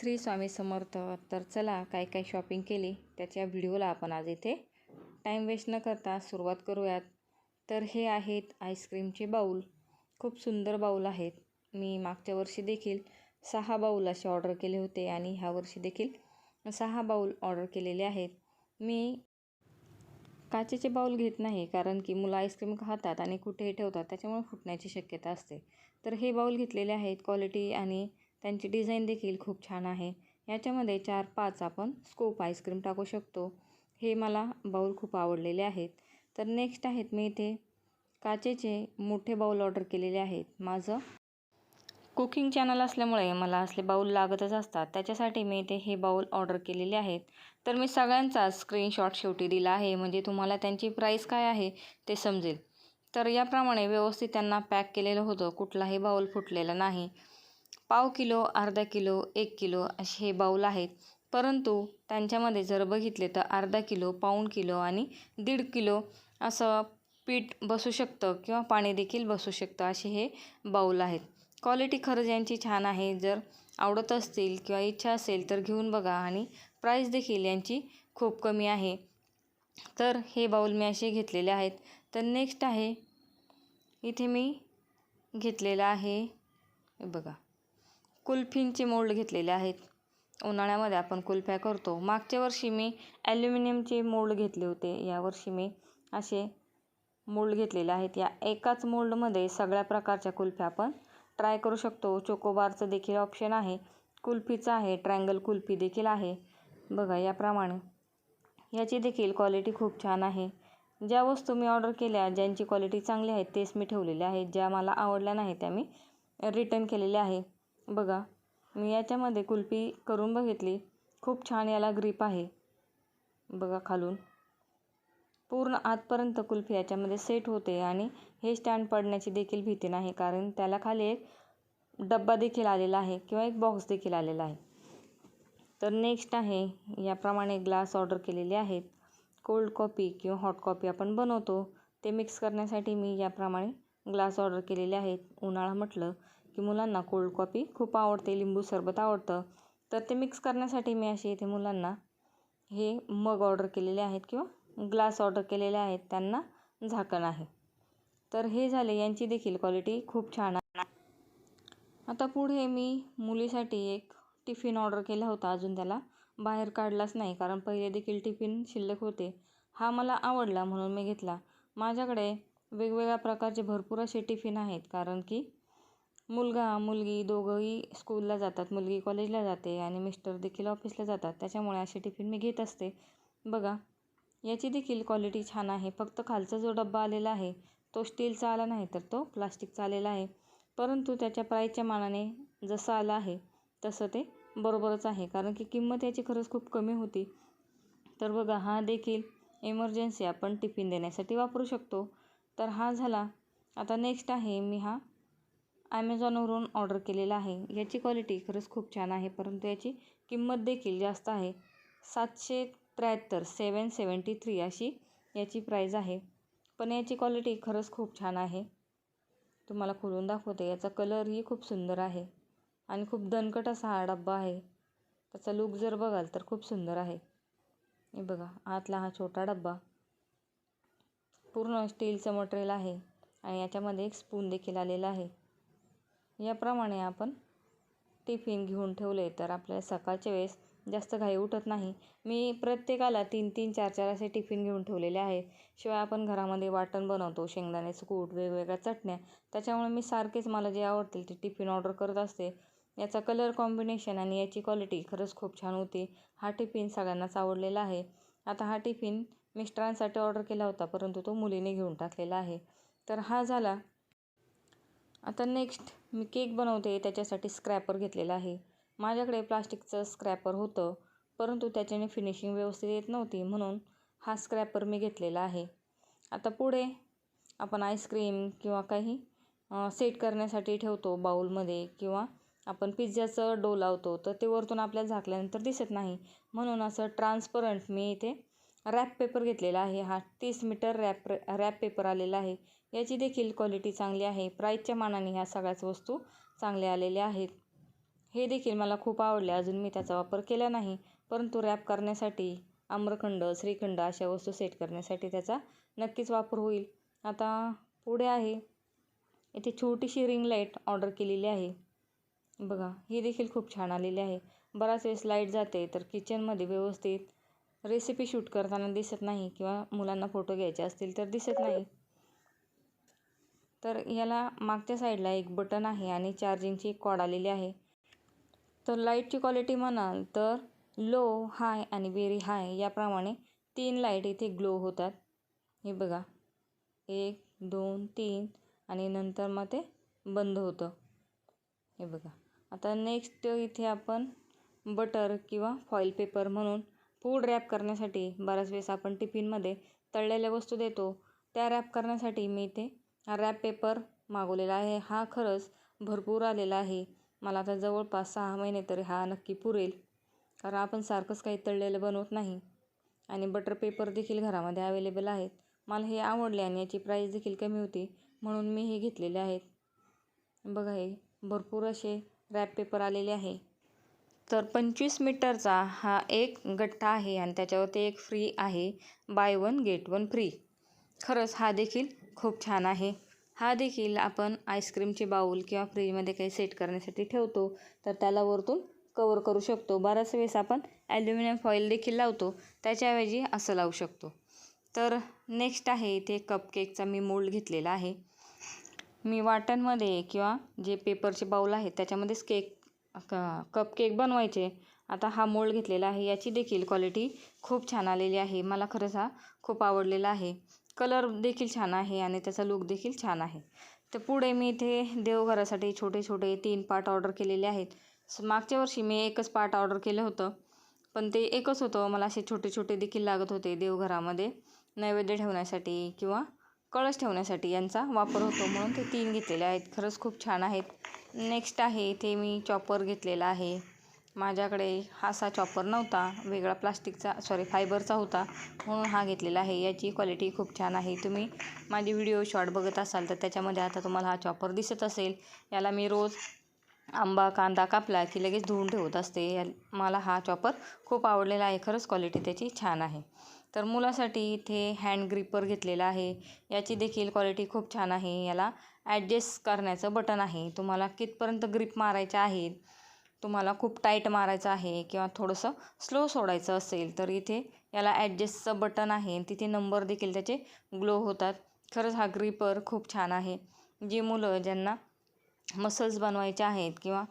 श्री स्वामी समर्थ. तर चला काय काय शॉपिंग केली त्याच्या व्हिडिओला आपण आज इथे टाईम वेस्ट न करता सुरुवात करूयात. तर हे आहेत आईस्क्रीमचे बाऊल खूप सुंदर बाऊल आहेत. मी मागच्या वर्षी देखील सहा बाऊल असे ऑर्डर केले होते आणि ह्या वर्षी देखील सहा बाऊल ऑर्डर केलेले आहेत. मी काचेचे बाऊल घेत नाही कारण की मुलं आईस्क्रीम खातात आणि कुठेही ठेवतात त्याच्यामुळे फुटण्याची शक्यता असते. तर हे बाऊल घेतलेले आहेत क्वालिटी आणि त्यांची डिझाईन देखील खूप छान आहे. याच्यामध्ये चार पाच आपण स्कोप आईस्क्रीम टाकू शकतो. हे मला बाऊल खूप आवडलेले आहेत. तर नेक्स्ट आहेत मी इथे काचेचे मोठे बाऊल ऑर्डर केलेले आहेत. माझं कुकिंग चॅनल असल्यामुळे मला असले बाऊल लागतच असतात. त्याच्यासाठी मी इथे हे बाऊल ऑर्डर केलेले आहेत. तर मी सगळ्यांचा स्क्रीनशॉट शेवटी दिला आहे. म्हणजे तुम्हाला त्यांची प्राईस काय आहे ते समजेल. तर याप्रमाणे व्यवस्थित त्यांना पॅक केलेलं होतं. कुठलाही बाऊल फुटलेला नाही. पाव किलो अर्धा किलो एक किलो असे हे बाऊल आहेत. परंतु त्यांच्यामध्ये जर बघितले तर अर्धा किलो पाऊण किलो आणि दीड किलो असं पीठ बसू शकतं किंवा पाणी देखील बसू शकतं असे हे बाऊल आहेत. क्वालिटी खरंच यांची छान आहे. जर आवडत असतील किंवा इच्छा असेल तर घेऊन बघा आणि प्राईस देखील यांची खूप कमी आहे. तर हे बाऊल मी असे घेतलेले आहेत. तर नेक्स्ट आहे इथे मी घेतलेलं आहे बघा. कुल्फींचे मोल्ड घेतलेले आहेत. उन्हाळ्यामध्ये आपण कुल्फ्या करतो. मागच्या वर्षी मी ॲल्युमिनियमचे मोल्ड घेतले होते. यावर्षी मी असे मोल्ड घेतलेले आहेत. या एकाच मोल्डमध्ये सगळ्या प्रकारच्या कुल्फ्या आपण ट्राय करू शकतो. चोकोबारचं देखील ऑप्शन आहे. कुल्फीचं आहे. ट्रँगल कुल्फी देखील आहे. बघा याप्रमाणे. याची देखील क्वालिटी खूप छान आहे. ज्या वस्तू मी ऑर्डर केल्या ज्यांची क्वालिटी चांगली आहे तेच मी ठेवलेल्या आहेत. ज्या मला आवडल्या नाही त्या मी रिटर्न केलेल्या आहे बघा मी याच्यामध्ये कुल्फी करून बघितली. खूप छान याला ग्रीप आहे. बघा खालून. पूर्ण आतपर्यंत कुल्फी याच्यामध्ये सेट होते आणि हे स्टँड पडण्याची देखील भीती नाही कारण त्याला खाली एक डब्बा देखील आलेला आहे किंवा एक बॉक्स देखील आलेला आहे. तर नेक्स्ट आहे याप्रमाणे ग्लास ऑर्डर केलेले आहेत. कोल्ड कॉफी किंवा हॉट कॉफी आपण बनवतो. ते मिक्स करण्यासाठी मी याप्रमाणे ग्लास ऑर्डर केलेले आहेत. उन्हाळा म्हटलं की मुलांना कोल्ड कॉफी खूप आवडते लिंबू सरबत आवडतं. तर ते मिक्स करण्यासाठी मी असे इथे मुलांना हे मग ऑर्डर केलेले आहेत किंवा ग्लास ऑर्डर केलेले आहेत. त्यांना झाकण आहे. तर हे झाले. यांची देखील क्वालिटी खूप छान आहे. आता पुढे मी मुलीसाठी एक टिफिन ऑर्डर केला होता. अजून त्याला बाहेर काढलाच नाही कारण पहिले देखील टिफिन शिल्लक होते. हा मला आवडला म्हणून मी घेतला. माझ्याकडे वेगवेगळ्या प्रकारचे भरपूर असे टिफिन आहेत कारण की मुलगा मुलगी दोघंही स्कूलला जातात. मुलगी कॉलेजला जाते आणि मिस्टर देखील ऑफिसला जातात. त्याच्यामुळे असे टिफिन मी घेत असते. बघा याची देखील क्वालिटी छान आहे. फक्त खालचा जो डब्बा आलेला आहे तो स्टीलचा आला नाही तर तो प्लास्टिकचा आलेला आहे. परंतु त्याच्या प्राईजच्या मानाने जसं आलं आहे तसं ते बरोबरच आहे. कारण की किंमत याची खरंच खूप कमी होती. तर बघा हा देखील इमर्जन्सी आपण टिफिन देण्यासाठी वापरू शकतो. तर हा झाला. आता नेक्स्ट आहे मी हा ॲमेझॉनवरून ऑर्डर केलेला आहे. याची क्वालिटी खरंच खूप छान आहे परंतु याची किंमत देखील जास्त आहे. सातशे त्र्याहत्तर सेवन सेवन्टी थ्री अशी याची प्राईज आहे. पण याची क्वालिटी खरंच खूप छान आहे. तुम्हाला खोलून दाखवते. याचा कलरही खूप सुंदर आहे. आणि खूप दणकट असा हा डब्बा आहे. त्याचा लुक जर बघाल तर खूप सुंदर आहे. हे बघा आतला हा छोटा डब्बा. पूर्ण स्टीलचं मटेरियल आहे. आणि याच्यामध्ये एक स्पून देखील आलेला आहे. याप्रमाणे आपण टिफिन घेऊन ठेवले तर आपल्याला सकाळच्या वेळेस जास्त घाई उठत नाही. मी प्रत्येकाला तीन तीन चार चार असे टिफिन घेऊन ठेवलेले आहे. शिवाय आपण घरामध्ये वाटण बनवतो शेंगदाण्याचं कूट वेगवेगळ्या चटण्या. त्याच्यामुळे मी सारखेच मला जे आवडतील ते टिफिन ऑर्डर करत असते. याचा कलर कॉम्बिनेशन आणि याची क्वालिटी खरंच खूप छान होती. हा टिफिन सगळ्यांनाच आवडलेला आहे. आता हा टिफिन मिस्टरांसाठी ऑर्डर केला होता परंतु तो मुलीने घेऊन टाकलेला आहे. तर हा झाला आता नेक्स्ट मी केक बनवते त्याच्यासाठी स्क्रॅपर घेतलेला आहे. माझ्याकडे प्लास्टिकचं स्क्रॅपर होतं परंतु त्याच्याने फिनिशिंग व्यवस्थित येत नव्हती म्हणून हा स्क्रॅपर मी घेतलेला आहे. आता पुढे आपण आईस्क्रीम किंवा काही सेट करण्यासाठी ठेवतो बाऊलमध्ये किंवा आपण पिझ्झाचं डो लावतो तर ते वरतून आपल्याला झाकल्यानंतर दिसत नाही. म्हणून असं ट्रान्सपरंट मी इथे रॅप पेपर घेतलेला आहे. हा तीस मीटर रॅप रॅप पेपर आलेला आहे. याची देखील क्वालिटी चांगली आहे. प्राईजच्या मानाने ह्या सगळ्याच वस्तू चांगल्या आलेल्या आहेत. हे देखील मला खूप आवडले. अजून मी त्याचा वापर केला नाही परंतु रॅप करण्यासाठी आम्रखंड श्रीखंड अशा वस्तू सेट करण्यासाठी त्याचा नक्कीच वापर होईल. आता पुढे आहे. इथे छोटीशी रिंग लाइट ऑर्डर केलेली आहे. बघा ही देखील खूप छान आलेली आहे. बराच वेळेस लाइट जाते तर किचनमध्ये व्यवस्थित रेसिपी शूट करताना दिसत नाही किंवा मुलांना फोटो घ्यायचे असतील तर दिसत नाही. तर याला मागच्या साईडला एक बटन आहे आणि चार्जिंगची एक कॉड आलेली आहे. तर लाईटची क्वालिटी म्हणाल तर लो हाय आणि व्हेरी हाय याप्रमाणे तीन लाइट इथे ग्लो होतात. हे बघा. एक दोन तीन आणि नंतर मग ते बंद होतं. हे बघा. आता नेक्स्ट इथे आपण बटर किंवा फॉईल पेपर म्हणून फूड रॅप करण्यासाठी बऱ्याच वेळेस आपण टिफिनमध्ये तळलेल्या वस्तू देतो. त्या रॅप करण्यासाठी मी इथे रॅप पेपर मागवलेला आहे. हा खरंच भरपूर आलेला आहे. मला आता जवळपास सहा महिने तरी हा नक्की पुरेल. कारण आपण सारखंच काही तळलेलं बनवत नाही. आणि बटर पेपर देखील घरामध्ये अवेलेबल आहेत. मला हे आवडले आणि याची प्राईस देखील कमी होती. म्हणून मी हे घेतलेले आहेत. बघा हे भरपूर असे रॅप पेपर आलेले आहे. तर पंचवीस मीटरचा हा एक गठ्ठा आहे आणि त्याच्यावरती एक फ्री आहे. Buy one get one free खरंच हा देखील खूप छान आहे. हा देखील आपण आईस्क्रीमचे बाऊल किंवा फ्रीजमध्ये काही सेट करण्यासाठी ठेवतो. तर त्याला वरतून कवर करू शकतो. बऱ्याच वेळेस आपण ॲल्युमिनियम फॉईल देखील लावतो. त्याच्याऐवजी असं लावू शकतो. तर नेक्स्ट आहे इथे कपकेकचा मी मोल्ड घेतलेला आहे. मी वाटणमध्ये किंवा जे पेपरचे बाऊल आहेत त्याच्यामध्येच केक क कपकेक बनवायचे. आता हा मोल्ड घेतलेला आहे. याची देखील क्वालिटी खूप छान आलेली आहे. मला खरंच हा खूप आवडलेला आहे. कलर देखील छान आहे आणि त्याचा लुक देखील छान आहे. तर पुढे मी इथे देवघरासाठी छोटे छोटे तीन पार्ट ऑर्डर केलेले आहेत. मागच्या वर्षी मी एकच पार्ट ऑर्डर केलं होतं. पण ते एकच होतं. मला असे छोटे छोटे देखील लागत होते देवघरामध्ये. नैवेद्य ठेवण्यासाठी किंवा कळस ठेवण्यासाठी यांचा वापर होतो. म्हणून ते तीन घेतलेले आहेत. खरंच खूप छान आहेत. नेक्स्ट आहे इथे मी चॉपर घेतलेला आहे. माझ्याकडे हा असा चॉपर नव्हता वेगळा प्लास्टिकचा सॉरी फायबरचा होता म्हणून हा घेतलेला आहे. याची क्वालिटी खूप छान आहे. तुम्ही माझे व्हिडिओ शॉर्ट बघत असाल तर त्याच्यामध्ये आता तुम्हाला हा चॉपर दिसत असेल. याला मी रोज आंबा कांदा कापला की लगेच धुवून ठेवत असते. या मला हा चॉपर खूप आवडलेला आहे. खरंच क्वालिटी त्याची छान आहे. तर मुलासाठी इथे हँड ग्रिपर घेतलेला आहे. याची देखील क्वालिटी खूप छान आहे. याला ॲडजस्ट करण्याचं बटन आहे. तुम्हाला कितपर्यंत ग्रिप मारायच्या आहेत तुम्हाला खूप टाईट मारायचं आहे किंवा थोडंसं स्लो सोडायचं असेल तर इथे याला ॲडजस्टचं बटन आहे तिथे नंबर देखील त्याचे ग्लो होतात. खरंच हा ग्रिपर खूप छान आहे. जी मुलं ज्यांना मसल्स बनवायचे आहेत किंवा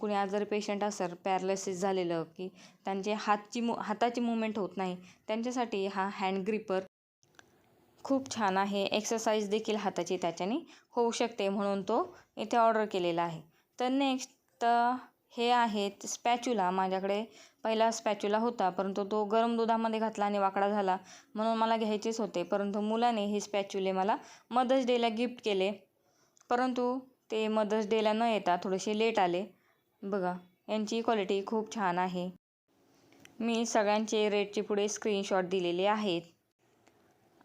कुणी आजारी पेशंट असेल पॅरालिसिस झालेलं की त्यांचे हातची मु हाताची मुवमेंट होत नाही त्यांच्यासाठी हा हँड ग्रिपर खूप छान आहे. एक्सरसाइज देखील हाताची त्याच्याने होऊ शकते म्हणून तो इथे ऑर्डर केलेला आहे. तर नेक्स्ट हे आहेत स्पॅच्युला माझ्याकडे. पहिला स्पॅच्युला होता परंतु तो गरम दुधामध्ये घातला आणि वाकडा झाला म्हणून मला घ्यायचेच होते परंतु मुलाने हे स्पॅच्युले मला मदर्स डेला गिफ्ट केले. परंतु ते मदर्स डेला न येता थोडेसे लेट आले. बघा यांची क्वालिटी खूप छान आहे. मी सगळ्यांचे रेटचे पुढे स्क्रीनशॉट दिलेले आहेत.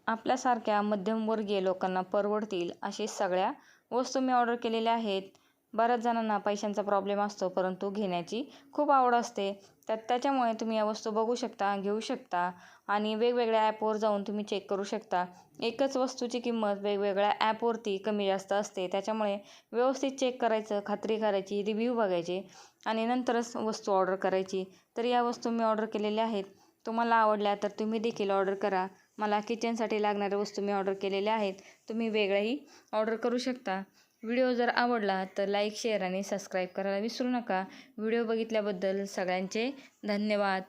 आपल्यासारख्या मध्यमवर्गीय लोकांना परवडतील असे सगळ्या वस्तू मी ऑर्डर केलेल्या आहेत. बऱ्याच जणांना पैशांचा प्रॉब्लेम असतो परंतु घेण्याची खूप आवड असते. तर त्याच्यामुळे तुम्ही या वस्तू बघू शकता घेऊ शकता आणि वेगवेगळ्या ॲपवर जाऊन तुम्ही चेक करू शकता. एकच वस्तूची किंमत वेगवेगळ्या ॲपवरती कमी जास्त असते. त्याच्यामुळे व्यवस्थित चेक करायचं खात्री करायची रिव्ह्यू बघायचे आणि नंतरच वस्तू ऑर्डर करायची. तर या वस्तू मी ऑर्डर केलेल्या आहेत. तुम्हाला आवडल्या तर तुम्ही देखील ऑर्डर करा. मला किचनसाठी लागणाऱ्या वस्तू मी ऑर्डर केलेल्या आहेत. तुम्ही वेगळ्याही ऑर्डर करू शकता. व्हिडिओ जर आवडला तर लाईक शेअर आणि सबस्क्राईब करायला विसरू नका. व्हिडिओ बघितल्याबद्दल सगळ्यांचे धन्यवाद.